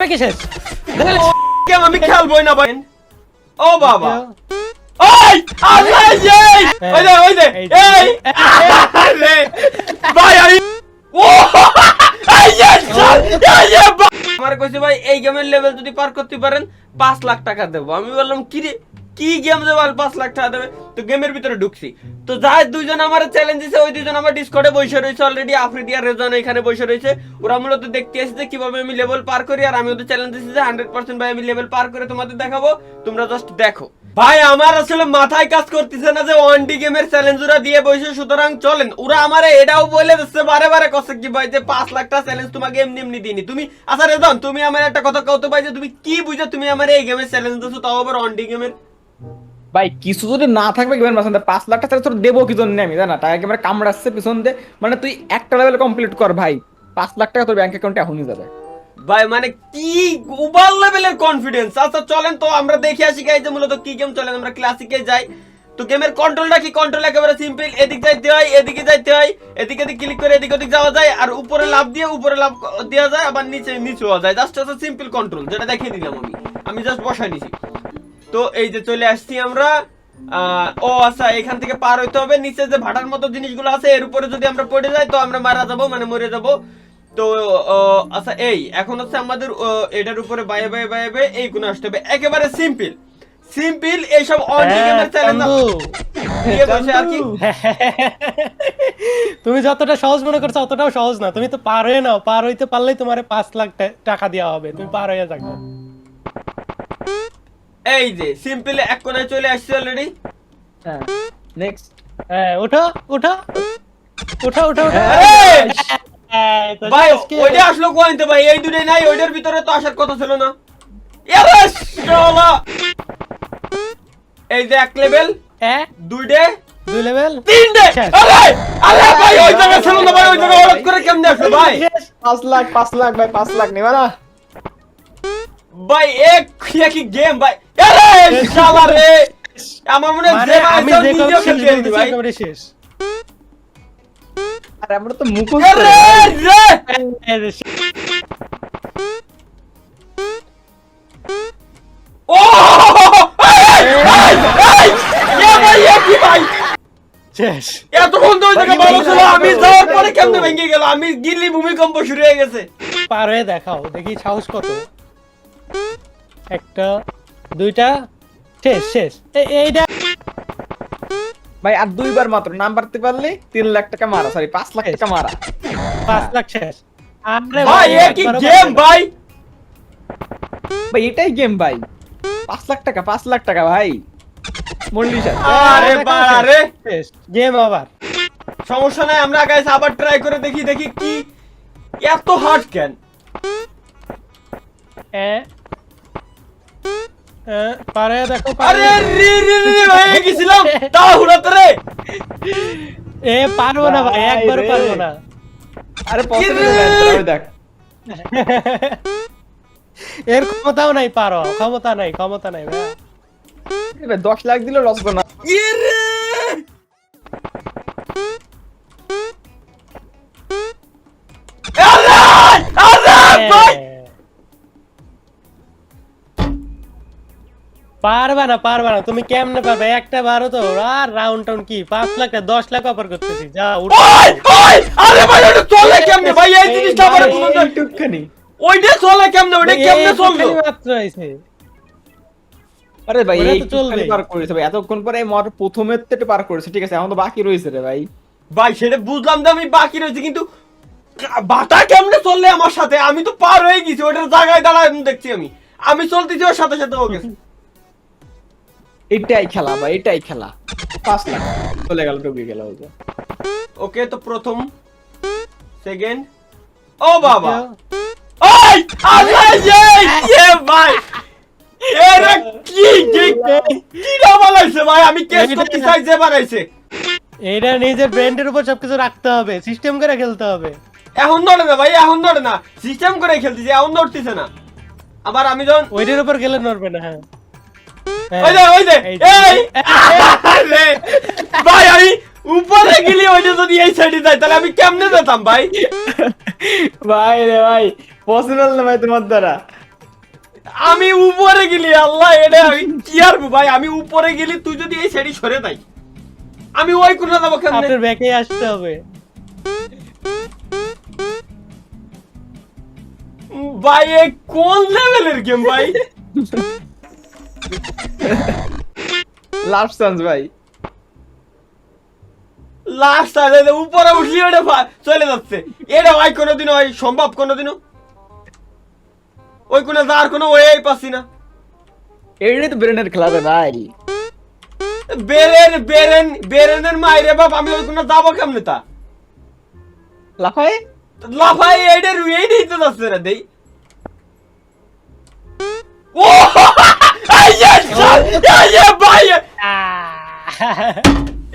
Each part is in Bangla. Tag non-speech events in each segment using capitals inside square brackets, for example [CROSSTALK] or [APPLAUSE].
কিসের গেম আমি খেলবই না ভাই। ও বাবা। ওই আল্লাহ এই। ওই দে ওই দে। এই ভাই আমি ও এই yes এই ये আমার কইছে ভাই এই গেমের লেভেল যদি পার করতে পারেন পাঁচ লাখ টাকা দেবো। আমি বললাম কি রে কি গেম দেবো? আর 5 লাখ টাকা দেবে। তো গেমের ভিতরে ঢুকছি। তো যাই, দুইজন আমার চ্যালেঞ্জ দিছে, ওই দুইজন আমার ডিসকর্ডে বসে রয়েছে অলরেডি আফ্রিদি আর রেজন এখানে বসে রয়েছে। ওরা মূলত দেখতে এসেছে কীভাবে আমি লেভেল পার করি, আর আমি ওদের চ্যালেঞ্জ দিছি যে 100% ভাই আমি লেভেল পার করে তোমাদের দেখাবো। তোমরা জাস্ট দেখো। ভাই, আমার আসলে মাথায় কাজ করতেছে না যে ওয়ান ডি গেমের চ্যালেঞ্জ ওরা দিয়ে বসে। সুতরাং চলেন, ওরা আমার এটাও বলে দিচ্ছে বারে বারে কষ্ট কি ভাই যে পাঁচ লাখ টাকা চ্যালেঞ্জ তোমাকে এমনি এমনি দিইনি। তুমি আচ্ছা রেজন, তুমি আমার একটা কথা কত ভাই যে তুমি কি বুঝো? তুমি আমার এই গেমের চ্যালেঞ্জ দিছো, তাও আবার ওয়ান ডি গেমের ভাই, কিছু যদি না থাকবে মাঝখানে পাঁচ লাখ টাকা তোর দেবো কি জন্য আমি, জানা? টাকা একেবারে কামড়াচ্ছে পিছন দিয়ে। মানে তুই একটা লেভেল কমপ্লিট কর ভাই। পাঁচ লাখ টাকা তোর ব্যাংক অ্যাকাউন্টে এখনই যাবে। ভাই মানে কি উবাল লেভেলের কনফিডেন্স আচ্ছা চলেন তো, আমরা দেখে আসি গাই যে মূলত কি গেম চলেন, আমরা ক্লাসিকে যাই। তো গেমের কন্ট্রোলটা কি? কন্ট্রোল একেবারে সিম্পল এদিক যাইতে হয়, এদিকে যাইতে হয়, এদিকে এদিক ক্লিক করে এদিক ওদিক যাওয়া যায়, আর উপরে লাভ দিয়ে উপরে লাভ দেওয়া যায়, আবার নিচে নিচে হওয়া যায়। জাস্ট হচ্ছে সিম্পল কন্ট্রোল যেটা দেখিয়ে দিলাম আমি। আমি জাস্ট বসাই নিছি। তো এই যে চলে আসছি আমরা। আহ, ও আচ্ছা এখান থেকে পার হইতে হবে। নিচে যে ভাটার মতো জিনিসগুলো আছে এর উপরে যদি আমরা পড়ে যাই তো আমরা মারা যাব মানে মরে যাব। তো আচ্ছা এই এখন হচ্ছে আমাদের এটার উপরে বাইরে বাইরে বাইরে এই কোণে আসতে হবে। একেবারে সিম্পল। সিম্পল এইসব কি? তুমি যতটা সহজ মনে করছ অতটাও সহজ না। তুমি তো পার হয়ে নাও। পার হইতে পারলেই তোমার পাঁচ লাখ টাকা দেওয়া হবে। তুমি পার হয়ে থাকো এই যে সিম্পল এক কোণায় চলে আসছে অলরেডি হ্যাঁ নেক্সট হ্যাঁ ওঠো ওঠো। ওঠো ওঠো ওঠো। এই! হ্যাঁ, তো ভাই ওইটা আসলো কোয়াইতে ভাই? এই দুটোই নাই ওইটার ভিতরে তো আসার কথা ছিল না। এরে শালা! এই যে এক লেভেল হ্যাঁ। দুইটে দুই লেভেল তিনটে। শেষ। আরে আরে ভাই ওই জায়গা ছিল না ভাই ওই জায়গা হঠাৎ করে কেমনে আসলো ভাই? পাঁচ লাখ পাঁচ লাখ ভাই পাঁচ লাখ নেবা না ভাই এক কি গেম ভাই? আরে শালা রে! আমার মনে হয় মানে আমি যে নিজেও খেলতে বলতেছি, ভাই। একেবারে শেষ? আর আমরা তো মুখোশ আরে রে। ও এতক্ষণ তো ওই ভালো ছিল আমি যাওয়ার পরে কেমনে ভেঙে গেল? আমি ভূমিকম্প শুরু হয়ে গেছে। পার হয়ে দেখাও দেখি সাহস কত। একটা দুইটা শেষ শেষ। এইটা ভাই আর দুইবার মাত্র নাম পারতে পারলে তিন লাখ টাকা মারা সরি পাঁচ লাখ টাকা মারা। পাঁচ লাখ শেষ। আরে ভাই এ কি গেম ভাই। ভাই এটাই গেম ভাই। পাঁচ লাখ টাকা পাঁচ লাখ টাকা ভাই। মল্লিশ আরে বাড়ারে শেষ। গেম আবার। সমস্যা নাই আমরা গাইস আবার ট্রাই করে দেখি দেখি কি এত হার্ড কেন? পারে দেখো আরে পারে রে রে রে হয়ে গেছিলাম। তাও হুড়াতে রে। এ পারব না ভাই ভাই একবার। পারব না। আরে কি দেখ। [LAUGHS] এর ক্ষমতাও নাই পারো। ক্ষমতা নাই ক্ষমতা নাই ভাই। এ ভাই, দশ লাখ দিলে লস না। ইয়ে রে? আরে আরে ভাই! পারবা না পারবা না। তুমি কেমনে পারবে একটা বারো তো। আর রাউন্ড টাউন কি? পাঁচ লাখ না দশ লাখ অফার করতেছি। যা আরে ভাই ওটা চলে কেমনে? ভাই এই জিনিসটা আমার বুঝুন না একটুখানি ওইটা চলে কেমনে? ওইটা কেমনে চলল? মাত্র আইছে আরে ভাই এই চলবে। পার করেছে ভাই। এতক্ষণ পরে মর প্রথমের থেকে পার করেছে ঠিক আছে? এখন তো বাকি রয়েছে রে ভাই। ভাই সেটা বুঝলাম যে আমি বাকি রয়েছে কিন্তু বাটা কেমনে চললে আমার সাথে? আমি তো পার হয়ে গেছি ওটার জায়গায় দাঁড়ায় দেখছি আমি। আমি চলতেছি ওর সাথে সাথে ওকে। এটাই খেলা ভাই এটাই খেলা। পাঁচ লাখ। চলে গেল ডুবে গেল ওকে তো প্রথম। সেকেন্ড ও বাবা! ওই! আল্লাহ এই কে ভাই! এরা কি কি? কি না বানাইছে ভাই? আমি কেস করতে চাই যে বানাইছে এটা নিজের ব্র্যান্ডের উপর সবকিছু রাখতে হবে সিস্টেম করে খেলতে হবে। এখন ধরে না ভাই এখন ধরে না। সিস্টেম করে খেলতেছি এখন ধরতেছে না। আবার আমি যখন ওইটার উপর গেলে নড়বে না হ্যাঁ। ওই যে ওই যে এই আরে, ভাই আমি উপরে গেলি ওইটা যদি এই সাইডে যায় তাহলে আমি কেমনে যেতাম ভাই? ভাই রে ভাই পসিবল না ভাই তোমার দ্বারা? আমি উপরে গেলি আল্লাহ এটা আমি কি আর ভাই? আমি উপরে গেলি তুই যদি এই সাইডে সরে তাই আমি ওই কোনা যাব কেমনে? আপনার ব্যাকে আসতে হবে। ভাই কোন লেভেলের গেম ভাই? লাস্ট চান্স ভাই লাস্ট আগে উপরে উঠলি ওটা চলে যাচ্ছে। এটা ভাই কোনোদিনও হয় সম্ভব কোনোদিনও? ওই কোনে যাওয়ার কোনো ওয়েই পাচ্ছি না। এটাই তো ব্রেনের খেলা রে ভাই। বেরেন বেরেন বেরেনের মাইরে বাপ আমি ওই কোনে যাব কেমনে তা? লাফাই লাফাই এইটা এইটাই তো যাচ্ছে রে দেই। ও! যে এই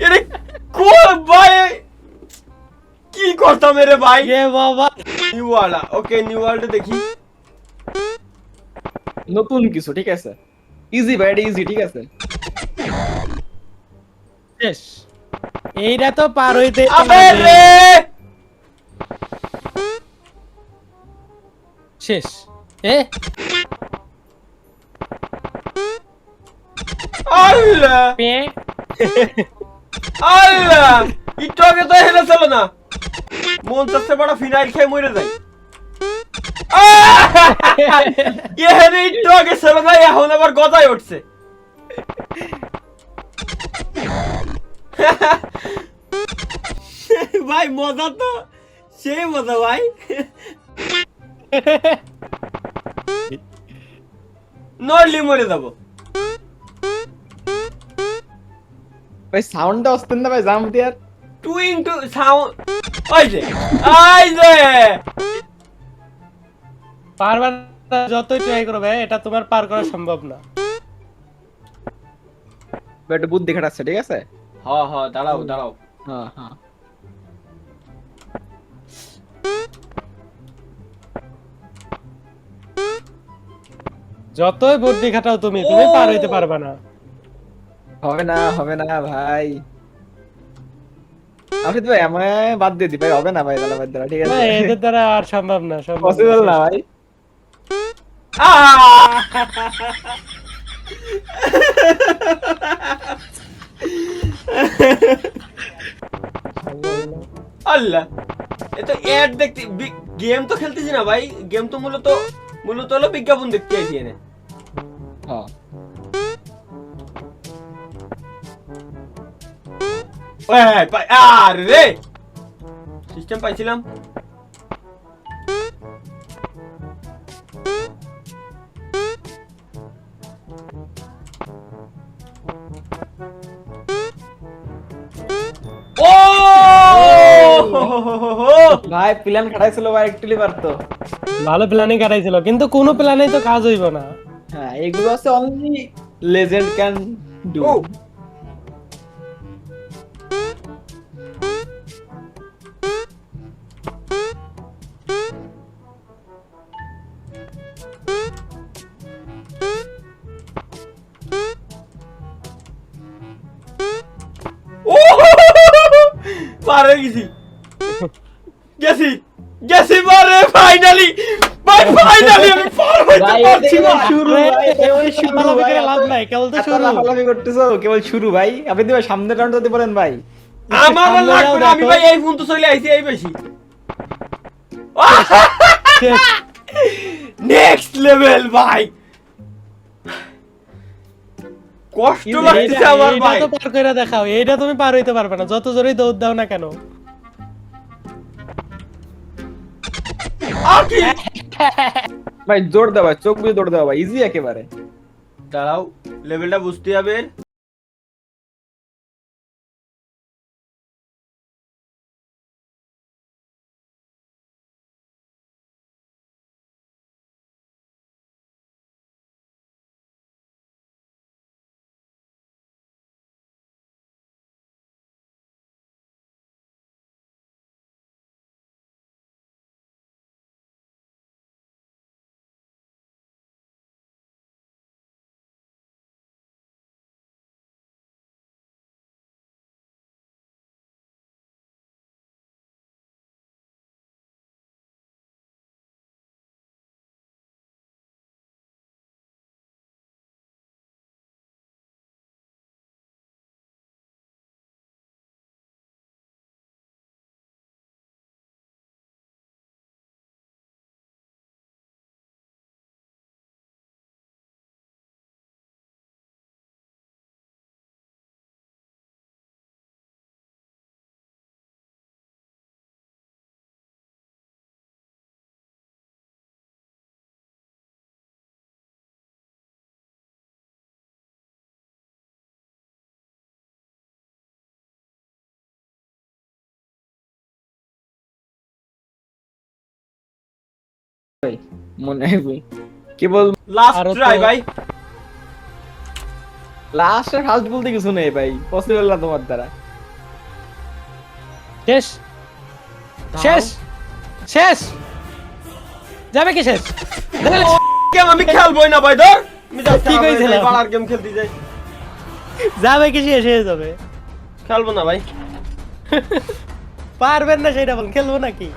এরে কোন ভাই কি করতাম রে ভাই? এ বাবা new world okay new world দেখি নতুন কিছু ঠিক আছে ইজি ভাই? এটা ইজি ঠিক আছে শেষ। এইটা তো পার হইতে আবে রে শেষ। এ? আল্লাহ! পে আল্লাহ! একটু আগে তো হেলে ছিল না। মন চাচ্ছে বড় ফিনাইল খেয়ে মরে যাই এখানে একটু আগে ছিল না এখন আবার গজায় উঠছে। ভাই মজা তো। সেই মজা ভাই। নড়লি মরে যাব। ভাই সাউন্ডটা আসতেন না ভাই? জাম দিয়ার টু ইন্টু সাউন্ড ওই যে ওই যে! পারবার যতই ট্রাই করবে এটা তোমার পার করা সম্ভব না। ভাই একটু বুদ্ধি খাটাচ্ছে ঠিক আছে? হ হ দাঁড়াও দাঁড়াও। হ্যাঁ হ্যাঁ যতই বুদ্ধি খাটাও তুমি তুমি পার হইতে পারবা না। হবে না হবে না ভাই। তো ভাই আমায় বাদ দিয়ে দি ভাই হবে না ভাই তাহলে বাদ দেওয়া ঠিক না, আছে এদের দ্বারা আর সম্ভব না সম্ভব পসিবল না ভাই। আল্লাহ! এ তো অ্যাড দেখতে গেম তো খেলতেছি না ভাই। গেম তো মূলত মূলত হলো বিজ্ঞাপন দেখতে আইছি এনে। হ্যাঁ আর! রে সিস্টেম পাইছিলাম ভাই প্ল্যান খাটাইছিল ভাই একটুলি পারতো ভালো প্ল্যানিং কাটাইছিল কিন্তু কোনো প্ল্যানেই তো কাজ হইব না। হ্যাঁ এগুলো আছে অনলি লেজেন্ড ক্যান ডু পারে গেছি। গেছি। গেছি পারে ফাইনালি ভাই ফাইনালি আমি পার হইতে পারছি না। শুরু। ভাই কেবল শুরু ভাই করে লাভ নাই কেবল তো শুরু। লাফালাফি করতেছো কেবল শুরু ভাই। আপনি ভাই সামনের রাউন্ড যদি বলেন ভাই। আমার সামনে লাগবে না আমি ভাই এই ফোন তো চলে আইছি এই বেশি। [LAUGHS] নেক্সট লেভেল ভাই। কষ্ট লাগছে লাগতেছে আমার ভাই। এটা তো পার করে দেখাও এইটা তুমি পার হইতে পারবে না যত জোরেই দৌড় দাও না কেন। আকি! ভাই জোর দাও ভাই চোখ দিয়ে দৌড় দাও ভাই ইজি একেবারে। দাঁড়াও লেভেলটা বুঝতে হবে। ভাই মনে হয় কি বল? লাস্ট ট্রাই ভাই। লাস্টের ফার্স্ট বলতে কিছু নেই ভাই পসিবল না তোমার দ্বারা। শেষ। শেষ। শেষ। যাবে কি শেষ? গেম আমি খেলবই না ভাই ধর। আমি যাচ্ছি কি কইছিলাম? পাড়ার গেম খেলতে যাই। যাবে কি শেষ হয়ে যাবে? খেলব না ভাই। পারবেন না সেটা বল খেলব নাকি?